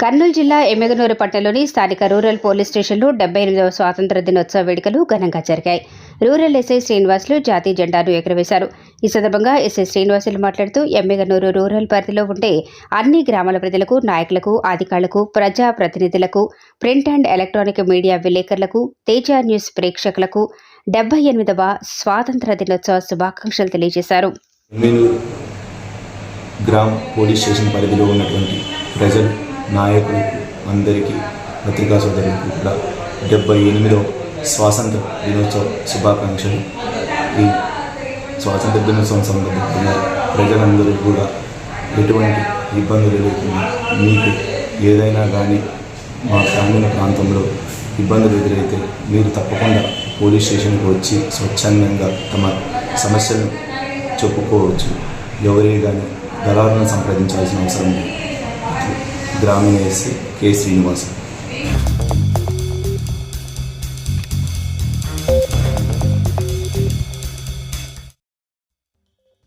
కర్నూలు జిల్లా ఎమ్మెగనూరు పట్టణంలోని స్థానిక రూరల్ పోలీస్ స్టేషన్లో డెబ్బై ఎనిమిదవ స్వాతంత్ర దినోత్సవ వేడుకలు ఘనంగా జరిగాయి. రూరల్ ఎస్ఐ శ్రీనివాసులు జాతీయ జెండాను ఎగురవేశారు. ఈ సందర్భంగా ఎస్ఐ శ్రీనివాసులు మాట్లాడుతూ ఎమ్మెగనూరు రూరల్ పరిధిలో ఉండే అన్ని గ్రామాల ప్రజలకు నాయకులకు అధికారులకు ప్రజా ప్రతినిధులకు ప్రింట్ అండ్ ఎలక్ట్రానిక్ మీడియా విలేకరులకు తేజ న్యూస్ ప్రేక్షకులకు డెబ్బై ఎనిమిదవ స్వాతంత్ర దినోత్సవ శుభాకాంక్షలు తెలియజేశారు. గ్రామ పోలీస్ స్టేషన్ పరిధిలో ఉన్నటువంటి ప్రజలు నాయకులకు అందరికీ పత్రికా సోదరులకు కూడా డెబ్బై ఎనిమిదవ స్వాతంత్ర దినోత్సవ శుభాకాంక్షలు. ఈ స్వాతంత్ర దినోత్సవం సందర్భంగా ప్రజలందరూ కూడా ఎటువంటి ఇబ్బందులు లేకుండా మీకు ఏదైనా కానీ మా గ్రామీణ ప్రాంతంలో ఇబ్బందులు ఎదురైతే మీరు తప్పకుండా పోలీస్ స్టేషన్కి వచ్చి స్వచ్ఛందంగా తమ సమస్యలను చెప్పుకోవచ్చు. ఎవరే కానీ దళారులను సంప్రదించాల్సిన అవసరం లేదు. గ్రామీణ ఎస్సీ కె శ్రీనివాస్.